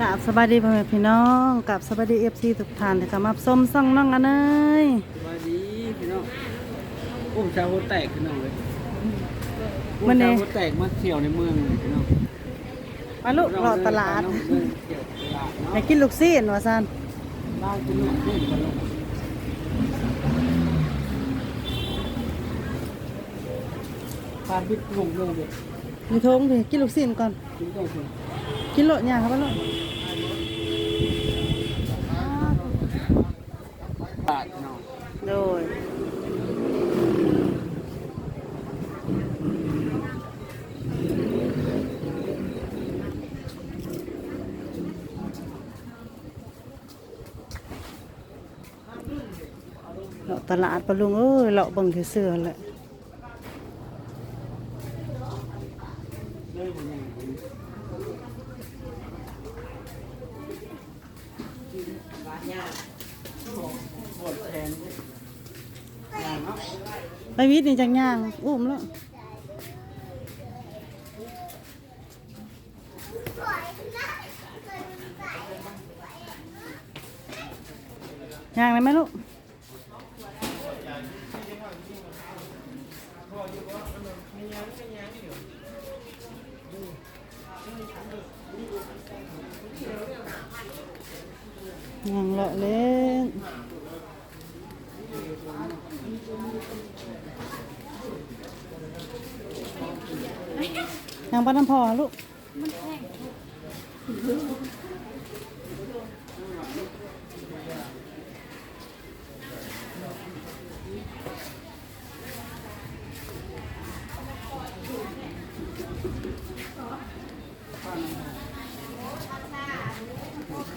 กราบสบายดีพ่อแม่พี่น้องกราบสบายดีเอฟซีทุกท่านที่เข้ามาส้มซ่องน้องอันเนยสวัสดีพี่น้องอุ้มชาวหัวแตกพี่น้องเลยอุ้มันมเอชาวงหัวแตกมาเที่ยวในเมืองเลยพี่น้องมาลูกรอตลาดเดินเที่ยวตลาดอเนาะยากกินลูกซีนว่าซันบ้านกินลูกขึ้นกันลงพาพิษลงลงเด็กมีทงดิกินลูกซีนก่อนกินก่อนสิ กินโลดเนี่ยครับว่าโลดบาทเน้องโดยเลาะตลาดปะลุงเอ้ยเลาะเบิ่งเสือแหละ เลยผมยังปวดแขนอย่างเนาะ ไปวิทย์นี่จังย่าง อุ้มแล้วย่างเลยไหมลูก ย่างละเล่นนางบ้านน้ำพอลูก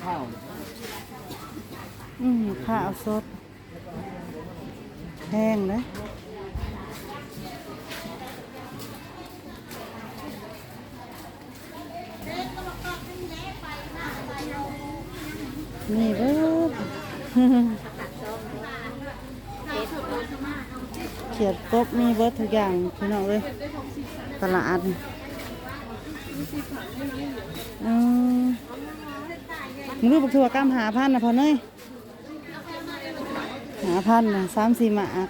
ข้าว อืมข้าวสดแพงเลยนี่เบิดเขียดกบมีเบิดทุกอย่างพี่น้องเลยตลาดนี่อืมมึงรู้บักถั่วกล้ามหาพันนะพอเนย หาพันนะสามสี่หมาก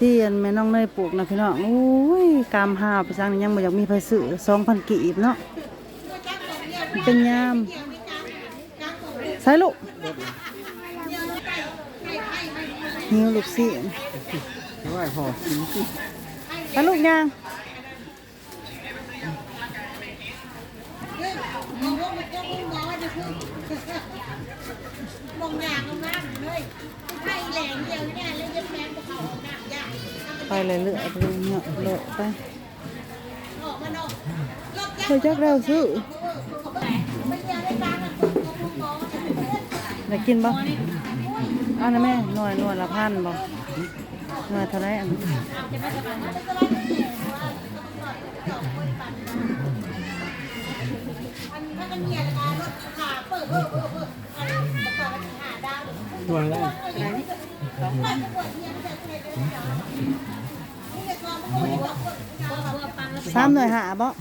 ที่อันแม่น้องเนยปลูกนะพี่น้องโอ้ยกามหาไปจังนี่ยังบ่อยากมีไผซื้อสองพันกีบเนาะเป็นยามใส่ลูกหิวลูกสิไม่ไหวพอกินสิไปลูกยางมองยางเอาน้ำเลย ให้แหลงเดียวเนี่ยแล้วจะแพงกว่าเขาเอยางไปเลยเลือไปเลยเนาะเลอะไปออกมาเนาะรอจักเราซื้อได้บ้านมันคนเขาพอยากกินบ่เอานะแม่หน่วยหน่วยละพันบ่หน่วยเท่าไรอันอันถ้ากันเมียนารถขาเปิดเปิดเปิด ตัวอะไรมันจะปวดเมียนแต่ใครจะได้ดาวนี่ไงความโอ้ยหน่วยหาบ่อะ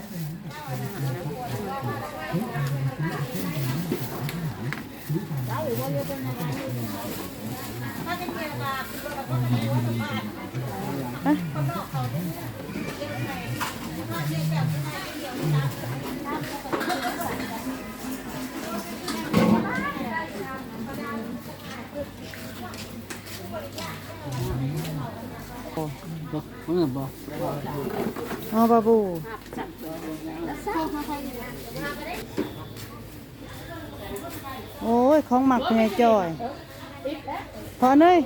มื่อบ่อ๋อบาบูโอ้ย ของหมักเป็นไงจอย พอเนย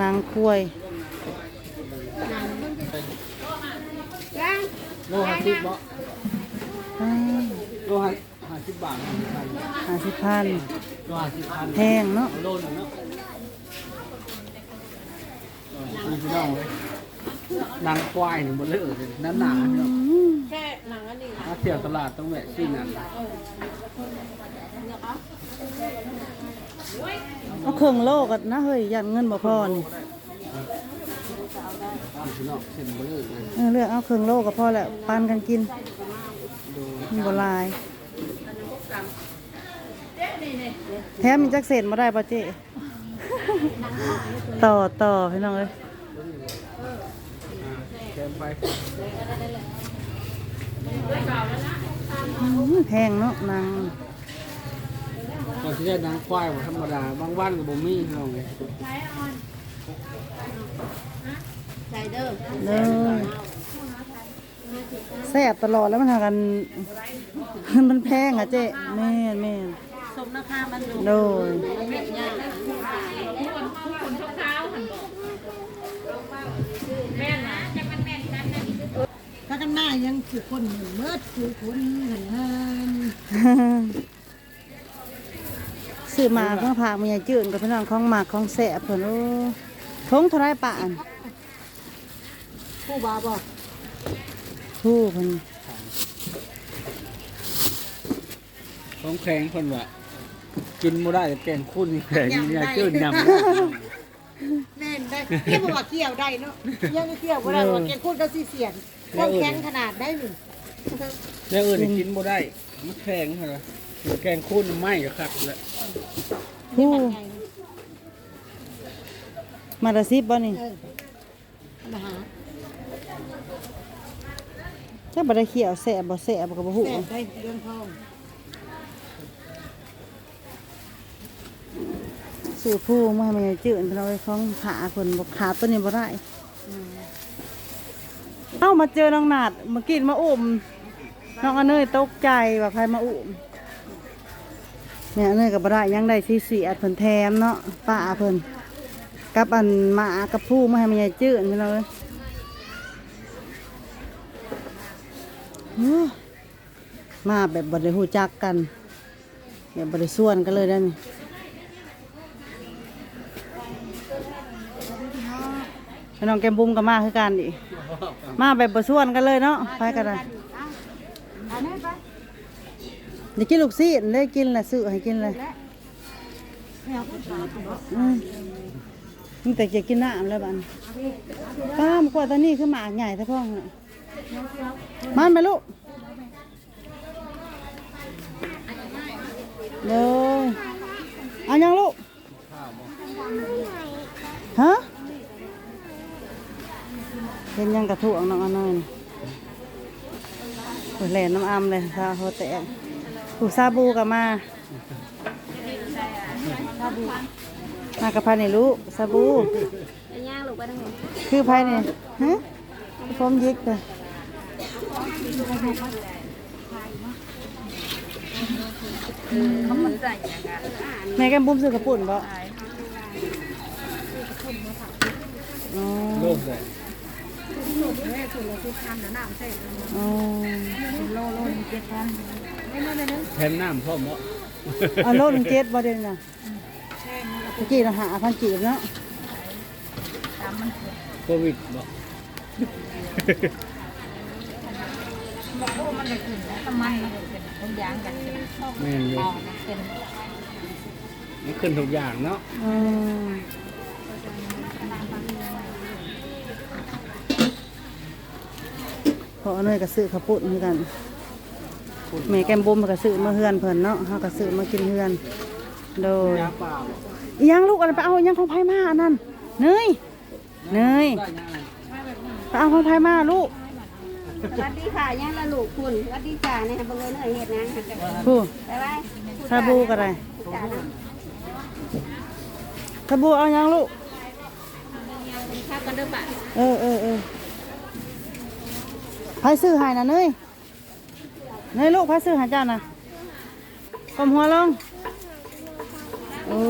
นางคุยโลห้าสิบบ่อ่าโลห้าห้าสิบบาทห้าสิบพันโลห้าสิบพันแพงเนาะโลหนึงเนาะ น้องเลยนางควายนี่บ่เลือะเลยนั่นหนาแค่หนังอันนี้มาเที่ยวตลาดต้องแวะที่นั่นเอาเครื่องโลกันนะเฮ้ยยันเงินบ่พอนี่พี่น้องเส้นบ่เลอะเลยเออเลือกเอาเครื่องโลกก็พอแล้วปานกันกินมันบ่หลาย แถมมีจักเศษมาได้ป่ะเจ๊ ต่อต่อพี่น้องเอ้ย กมไปอื้อแพงเนาะนางก่อนที่จะดังควายบ่ธรรมดา บางวันก็บ่มีพี่น้องเลยใจเด้อเด้อแซ่บตลอดแล้วมันหากัน มันแพงอะเจ๊แม่นแม่นสมราคามันอยู่โดย มายังคือคนหนึ่งเมื่อคือคนหันหันซื้อมาเพื่อพากมียจืดกับพี่น้องของหมากของแสบเพิ่นโอ้ทงเท่าไรป่านผู้บาบอกทู่เพิ่นของแข็งเพิ่นว่ากินบ่ได้แต่แกงคุ้นนี่แข็งนี่ยจืดยำได้แม่นได้เกี่ยวว่าเกี่ยวได้เนาะยังเกี่ยวว่าได้ว่าแกพูดก็สิเสียน ต้องแข็งขนาดได้หนึ่งแล้วอื่นนี่กินบ่ได้มันแข็งเหรอกินแกงคุ้นไหม้ก็คักแล้วทู่มาละสิบบ่นี่เออมาหาถ้าบ่ได้เขียวแสบบ่แสบก็บ่ฮู้แม่ได้เรื่องทองซื้อผู้มาให้มียจืดเพิ่นเอาไว้ของผาเพิ่นบ่ขาดตัวนี้บ่ได้เอ้า มาเจอน้องนาดเมื่อกี้มาอุ้มน้องอเนยตกใจว่าใครมาอุ้มเนี่ยอเนยก็บ่ได้ยังได้สิเสียดเพิ่นแถมเนาะป้าเพิ่นกับอันหมากับผู้มาให้มันยายจืดไปเลยมาแบบบริหูจักกันแบบบริส่วนกันเลยได้ไหมพี่น้องแกมบุ้มก็มาคือกันดิ มาแบบบริส่วนกันเลยเนาะไปกันเลยเดี๋ยวกินลูกซีนได้กินละซื้อให้กินเลยอืมนี่แต่จะกินน้ำแล้วบันป้ามกว่าตอนนี้คือหมาใหญ่ท่พ่อง่ะมันไปลูกเดี๋ยวเอายังลูกฮะ เห็นยังกระถุงน้องอันน้อยนี่โอ้ยแหลนน้ำอำเลยซาโฮแตกผูซาบูกับมามากระพายในลูกสบู่ย่างลูคือภายในฮะพร้อมยิกเลยแม่แกมบุ้มซื้อกระปุ่นบ่อ๋อโล กเลยอ๋อแทนน้ำพร้อมบ่เอาโลหนึงเจ็ดบ่เด่นน่ะเมื่อกี้เราหาพันกีบเนาะโควิดบ่ทำไมเป็นคนยางกันเป็นแม่นอยู่มองเป็นมันขึ้นทุกอย่างเนาะ อืมพอเอาเนยก็ซื้อข้าวปุ้นเหมือนกันแม่แกมบุ้มก็ซื้อมาเฮือนเพิ่นเนาะเฮาก็ซื้อมากินเฮือน โดยยาเปล่าอิหยังลูกอะไรไปเอาอิหยังของไผมาอันนั้นเนยเนยได้ยังไงไปเอาของไผมาลูกสวัสดีค่ะย่างละลูกคุณสวัสดีจ้าเนี่ยบังเอิญเอ้ยเฮ็ดนะผู้ไปไว้ซาบูก็ได้จ้านะซาบูเอาอิหยังลูกข้าวกันเด้อป่ะเออเออเออ ไผซื้อให้น่ะเนยเนยลูกไผซื้อให้เจ้าน่ะกลมหัวลงโอ้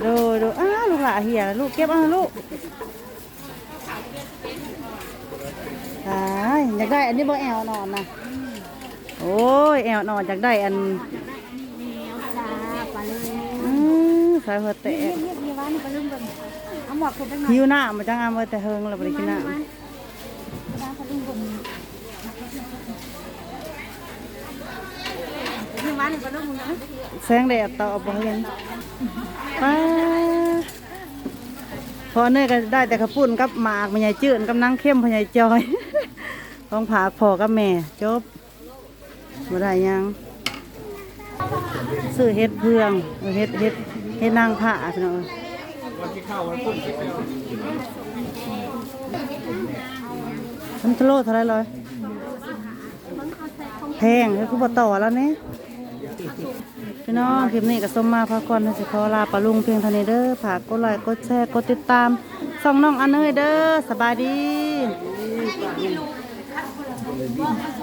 โดยโดยอ้าวลูกหลาเหียลูกเก็บเอาให้ลูกตายอยากได้อันนี้บ่แอวนอนนะโอ้ยแอวนอนอยากได้อันจ้าไปเลยอือสายหัวแตกเฮ็ดยี่วันไปลืมเบิ่งเอาหมวกขึ้นไปหน่อยหิวน้ำมาจังอามไว้แต่เฮิงเราบ่ได้กินน้บ้านเขาลืมเบิ่งยี่ วันไปลืมเบิ่งนะแสงแดดต่อบ่เห็นป้าพอเนยก็ได้แต่ขปุ้นกับหมากมันใหญ่จืดกับนางเข้มพญายจอยต้องผากพอกับแม่ จบบ่ได้ยังซื้อเฮ็ดเพืองเฮ็ดเฮ็ดเฮ็ดนางผ้าพี่น้องเนาวันพุ่งไปแล้วมันทะโลเท่าไรเลยแพงเลยคือบ่ต่อแล้วเนี่ย พี่น้องคลิปนี้ก็ส้มมาพักก่อนนะสิขอลาปลาลุงเพียงเท่านี้เด้อฝากกดไลค์กดแชร์กดติดตามส่องน้องอันเนยเด้อสบายดี